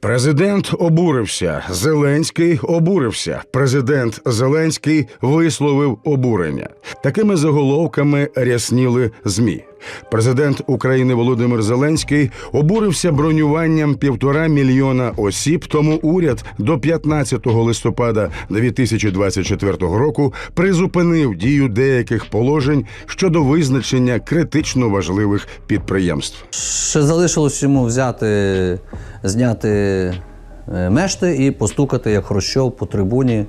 Президент обурився. Зеленський обурився. Президент Зеленський висловив обурення. Такими заголовками рясніли змі. Президент України Володимир Зеленський обурився бронюванням півтора мільйона осіб. Тому уряд до 15 листопада 2024 року призупинив дію деяких положень щодо визначення критично важливих підприємств. Ще залишилось йому взяти, зняти е, мешти і постукати, як Хрущов, по трибуні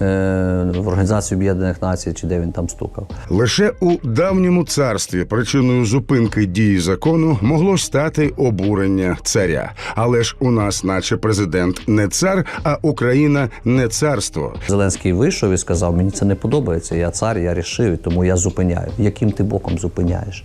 в Організацію Об'єднаних Націй, чи де він там стукав. Лише у давньому царстві причиною зупинки дії закону могло стати обурення царя. Але ж у нас, наче президент, не цар, а Україна не царство. Зеленський вийшов і сказав: мені це не подобається. Я цар, я рішив, тому я зупиняю. Яким ти боком зупиняєш?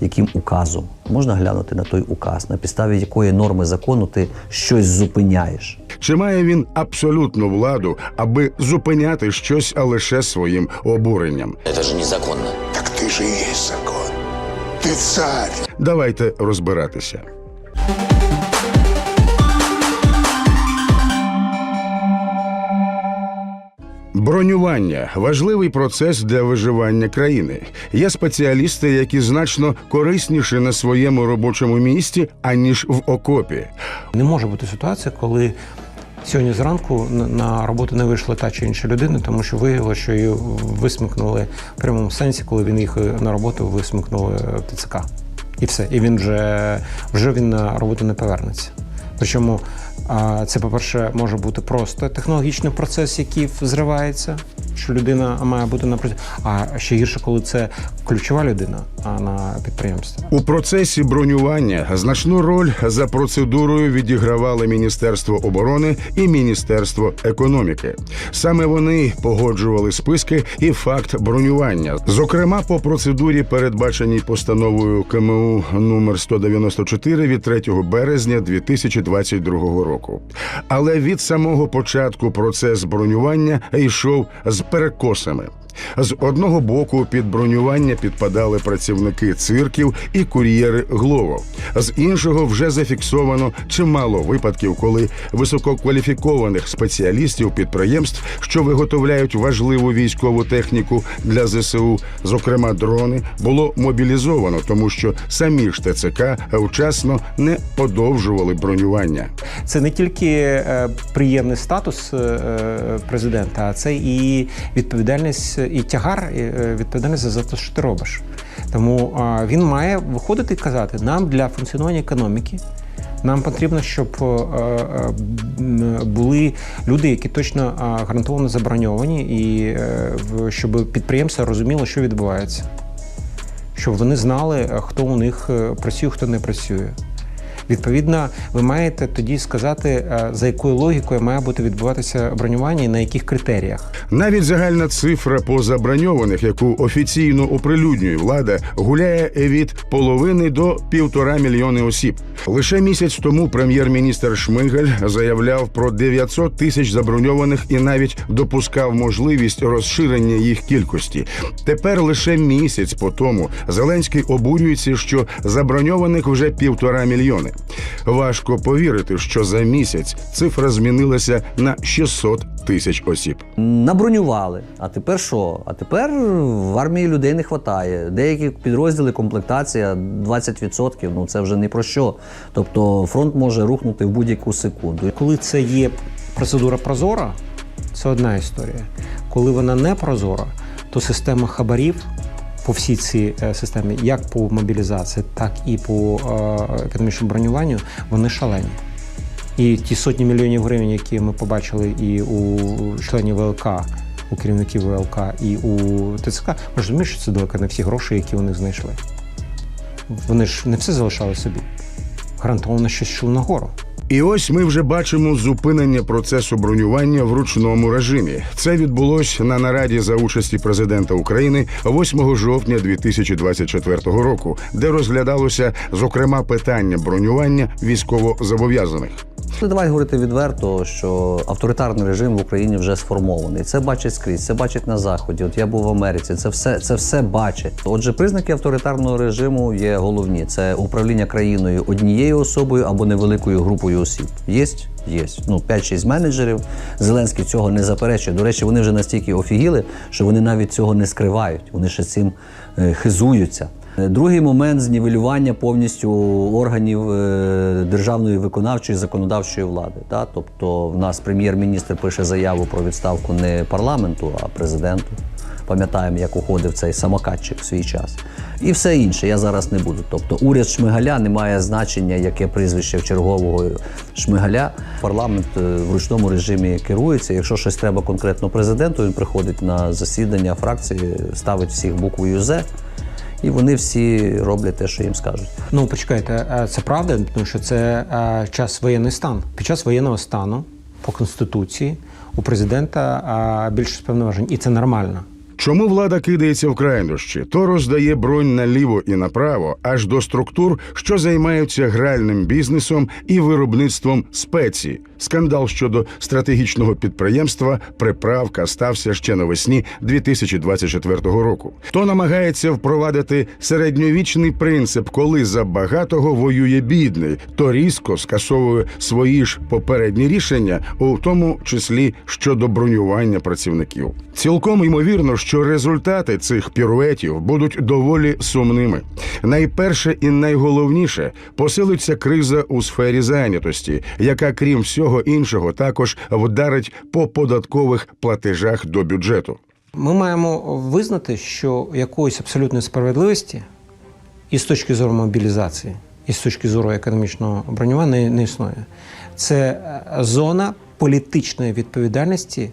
Яким указом? Можна глянути на той указ, на підставі якої норми закону ти щось зупиняєш. Чи має він абсолютну владу, аби зупиняти щось, а лише своїм обуренням? Это же незаконно. Так ты же и есть закон. Ты царь. Давайте розбиратися. Бронювання важливий процес для виживання країни. Є спеціалісти, які значно корисніші на своєму робочому місці, аніж в окопі. Не може бути ситуація, коли сьогодні зранку на- роботу не вийшла та чи інша людина, тому що виявилося, що її висмикнули в прямому сенсі, коли він їхав на роботу, висмикнули ТЦК. І все. І він вже, вже він на роботу не повернеться. Причому це, по-перше, може бути просто технологічний процес, який зривається, що людина має бути на працю. А ще гірше, коли це ключова людина, на підприємстві. У процесі бронювання значну роль за процедурою відігравали Міністерство оборони і Міністерство економіки. Саме вони погоджували списки і факт бронювання. Зокрема, по процедурі, передбаченій постановою КМУ номер 194 від 3 березня 2022 року. Але від самого початку процес бронювання йшов з перекосами. З одного боку під бронювання підпадали працівники цирків і кур'єри Глово. З іншого вже зафіксовано чимало випадків, коли висококваліфікованих спеціалістів підприємств, що виготовляють важливу військову техніку для ЗСУ, зокрема дрони, було мобілізовано, тому що самі ж ТЦК вчасно не подовжували бронювання. Це не тільки е, приємний статус е, е, президента, а це і відповідальність, і тягар, е, відповідальність за те, що ти робиш. Тому він має виходити і казати: нам для функціонування економіки. Нам потрібно, щоб е, е, були люди, які точно гарантовано заброньовані, і щоб підприємство розуміло, що відбувається, щоб вони знали, хто у них працює, хто не працює. Відповідно, ви маєте тоді сказати, е, за якою логікою має бути відбуватися бронювання і на яких критеріях. Навіть загальна цифра по заброньованих, яку офіційно оприлюднює влада, гуляє від половини до півтора мільйони осіб. Лише місяць тому прем'єр-міністр Шмигаль заявляв про 900 тисяч заброньованих і навіть допускав можливість розширення їх кількості. Тепер лише місяць по тому Зеленський обурюється, що заброньованих вже півтора мільйони. Важко повірити, що за місяць цифра змінилася на 600 тисяч осіб. Набронювали. А тепер що? А тепер в армії людей не вистачає. Деякі підрозділи комплектація 20%, ну це вже не про що. Тобто фронт може рухнути в будь-яку секунду. Коли це є процедура прозора, це одна історія. Коли вона не прозора, то система хабарів по всій цій е, системі, як по мобілізації, так і по е, економічному бронюванню, вони шалені. І ті сотні мільйонів гривень, які ми побачили і у членів ВЛК, у керівників ВЛК, і у ТЦК, ми ж що це далеко не всі гроші, які вони знайшли. Вони ж не все залишали собі. Гарантовано щось йшло нагору. І ось ми вже бачимо зупинення процесу бронювання в ручному режимі. Це відбулось на нараді за участі президента України 8 жовтня 2024 року, де розглядалося зокрема питання бронювання військовозобов'язаних. Ну, Давай говорити відверто, що авторитарний режим в Україні вже сформований. Це бачать скрізь, це бачать на заході. От я був в Америці, це все, це все бачать. Отже, признаки авторитарного режиму є головні: це управління країною однією особою або невеликою групою осіб. Єсть? Є. Ну, 5-6 менеджерів. Зеленський цього не заперечує. До речі, вони вже настільки офігіли, що вони навіть цього не скривають. Вони ще цим е, хизуються. Другий момент знівелювання повністю органів е, державної виконавчої законодавчої влади. Та? Тобто, в нас прем'єр-міністр пише заяву про відставку не парламенту, а президенту. Пам'ятаємо, як уходив цей самокатчик в свій час. І все інше я зараз не буду. Тобто, уряд Шмигаля не має значення, яке прізвище чергового Шмигаля. Парламент е, в ручному режимі керується. Якщо щось треба конкретно президенту, він приходить на засідання фракції, ставить всіх буквою З, і вони всі роблять те, що їм скажуть. Ну, почекайте, це правда, тому що це час воєнний стан. Під час воєнного стану по конституції у президента більше повноважень, і це нормально. Чому влада кидається в крайнощі, то роздає бронь наліво і направо, аж до структур, що займаються гральним бізнесом і виробництвом спецій. Скандал щодо стратегічного підприємства приправка стався ще навесні 2024 року. То намагається впровадити середньовічний принцип, коли за багатого воює бідний, то різко скасовує свої ж попередні рішення, у тому числі щодо бронювання працівників. Цілком ймовірно, що результати цих піруетів будуть доволі сумними. Найперше і найголовніше посилиться криза у сфері зайнятості, яка, крім всього іншого, також вдарить по податкових платежах до бюджету. Ми маємо визнати, що якоїсь абсолютної справедливості і з точки зору мобілізації, і з точки зору економічного бронювання не, не існує. Це е, зона політичної відповідальності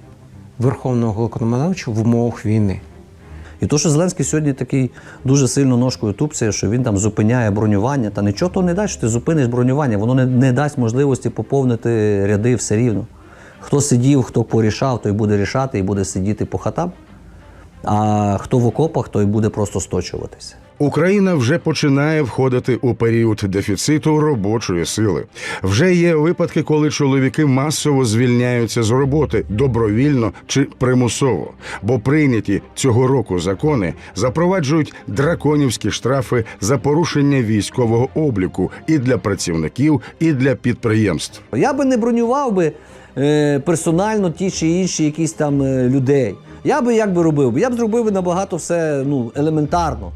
Верховного Головнокомандувача в умовах війни. І то, що Зеленський сьогодні такий дуже сильно ножкою тупцяє, що він там зупиняє бронювання, та нічого то не дасть, що ти зупиниш бронювання, воно не, не дасть можливості поповнити ряди все рівно. Хто сидів, хто порішав, той буде рішати і буде сидіти по хатам. А хто в окопах, той буде просто сточуватися. Україна вже починає входити у період дефіциту робочої сили. Вже є випадки, коли чоловіки масово звільняються з роботи добровільно чи примусово, бо прийняті цього року закони запроваджують драконівські штрафи за порушення військового обліку і для працівників, і для підприємств. Я би не бронював би е, персонально ті чи інші якісь там е, людей. Я би як би робив? Я б зробив би набагато все ну, елементарно.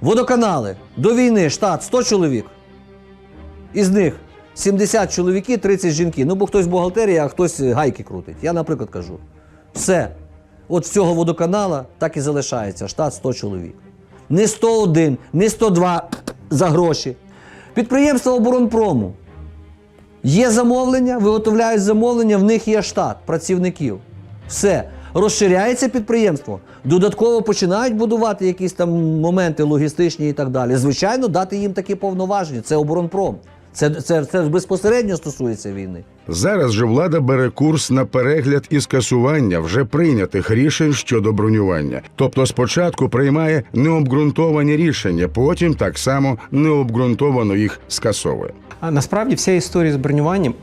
Водоканали до війни штат 100 чоловік. Із них 70 чоловіки, 30 жінки. Ну, бо хтось бухгалтерія, а хтось гайки крутить. Я, наприклад, кажу. Все. От з цього водоканала так і залишається штат 100 чоловік. Не 101, не 102 за гроші. Підприємства оборонпрому. Є замовлення, виготовляють замовлення, в них є штат працівників. Все. Розширяється підприємство, додатково починають будувати якісь там моменти логістичні і так далі. Звичайно, дати їм такі повноваження. Це оборонпром. Це, це, це безпосередньо стосується війни. Зараз же влада бере курс на перегляд і скасування вже прийнятих рішень щодо бронювання. Тобто спочатку приймає необґрунтовані рішення, потім так само необґрунтовано їх скасовує. А насправді вся історія з бронюванням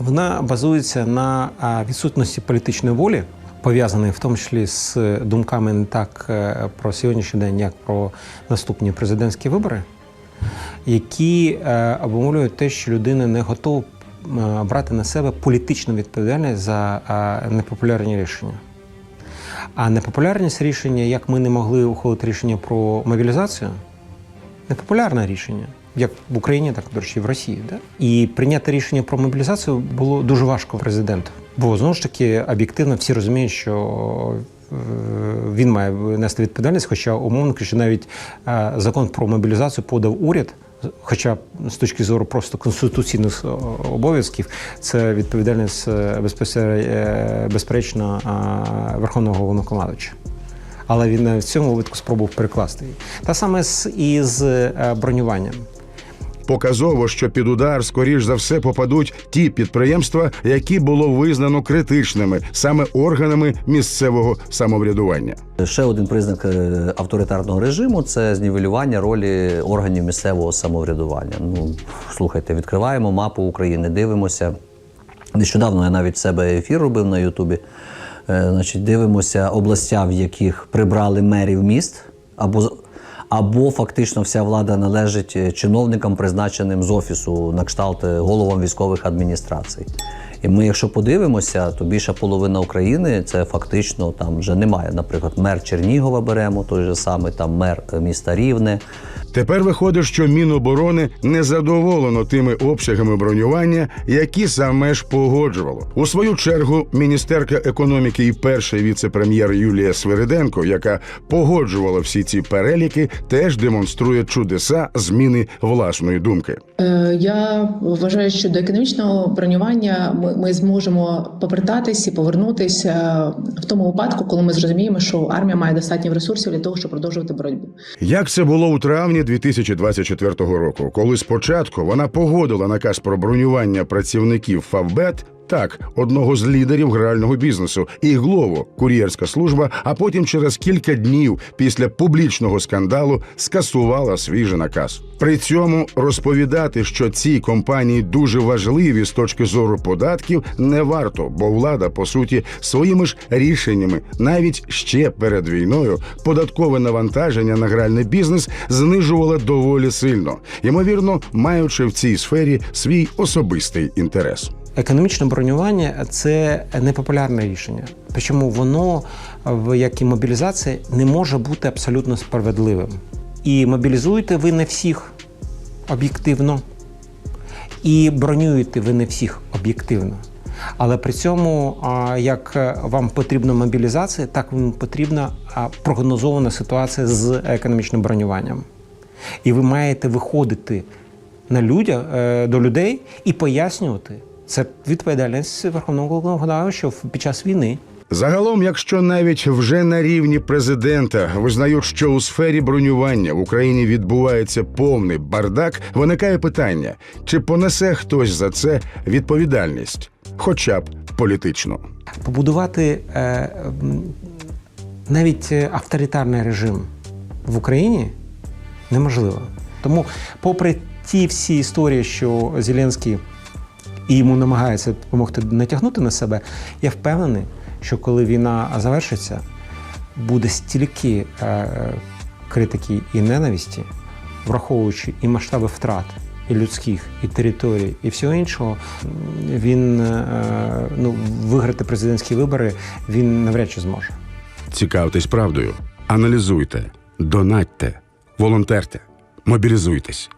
вона базується на відсутності політичної волі, пов'язаної в тому числі з думками не так е, про сьогоднішній день, як про наступні президентські вибори, які е, обумовлюють те, що людина не готова е, брати на себе політичну відповідальність за е, непопулярні рішення. А непопулярність рішення, як ми не могли ухвалити рішення про мобілізацію, непопулярне рішення, як в Україні, так до речі, в Росії. Да? І прийняти рішення про мобілізацію було дуже важко президенту. Бо знову ж таки об'єктивно всі розуміють, що е, він має нести відповідальність, хоча умовно кажучи, навіть е, закон про мобілізацію подав уряд. Хоча з точки зору просто конституційних е, обов'язків, це відповідальність безперечно Верховного Головнокомандувача. Але він в цьому випадку спробував перекласти її. Та саме з із е, бронюванням. Показово, що під удар, скоріш за все, попадуть ті підприємства, які було визнано критичними саме органами місцевого самоврядування. Ще один признак е, авторитарного режиму це знівелювання ролі органів місцевого самоврядування. Ну, слухайте, відкриваємо мапу України, дивимося. Нещодавно я навіть себе ефір робив на Ютубі. Е, Значить, дивимося областя, в яких прибрали мерів міст, або, або фактично вся влада належить е, чиновникам, призначеним з офісу на кшталт е, головам військових адміністрацій. І ми, якщо подивимося, то більша половина України це фактично там вже немає. Наприклад, мер Чернігова беремо той же самий, там мер е, міста Рівне. Тепер виходить, що Міноборони не задоволено тими обсягами бронювання, які саме ж погоджувало. У свою чергу міністерка економіки і перший віце-прем'єр Юлія Свириденко, яка погоджувала всі ці переліки, теж демонструє чудеса зміни власної думки. Е, Я вважаю, що до економічного бронювання ми, ми зможемо повертатись і повернутися в тому випадку, коли ми зрозуміємо, що армія має достатньо ресурсів для того, щоб продовжувати боротьбу. Як це було у травні 2024 року, коли спочатку вона погодила наказ про бронювання працівників Фавбет. Так, одного з лідерів грального бізнесу і Глово, кур'єрська служба, а потім через кілька днів після публічного скандалу скасувала свій же наказ. При цьому розповідати, що ці компанії дуже важливі з точки зору податків, не варто, бо влада, по суті, своїми ж рішеннями, навіть ще перед війною, податкове навантаження на гральний бізнес знижувала доволі сильно, ймовірно, маючи в цій сфері свій особистий інтерес. Економічне бронювання це непопулярне рішення. Причому воно, як і мобілізація, не може бути абсолютно справедливим. І мобілізуєте ви не всіх об'єктивно, і бронюєте ви не всіх об'єктивно. Але при цьому, як вам потрібна мобілізація, так вам потрібна прогнозована ситуація з економічним бронюванням. І ви маєте виходити на людях, е, до людей і пояснювати. Це відповідальність Верховного Головнокомандуючого під час війни. Загалом, якщо навіть вже на рівні президента визнають, що у сфері бронювання в Україні відбувається повний бардак, виникає питання: чи понесе хтось за це відповідальність, хоча б політично. Побудувати е, навіть авторитарний режим в Україні неможливо. Тому, попри ті всі історії, що Зеленський і йому намагається допомогти натягнути на себе, я впевнений, що коли війна завершиться, буде стільки е, критики і ненависті, враховуючи і масштаби втрат, і людських, і територій, і всього іншого, він е, ну, виграти президентські вибори він навряд чи зможе. Цікавтесь правдою, аналізуйте, донатьте, волонтерте, мобілізуйтесь.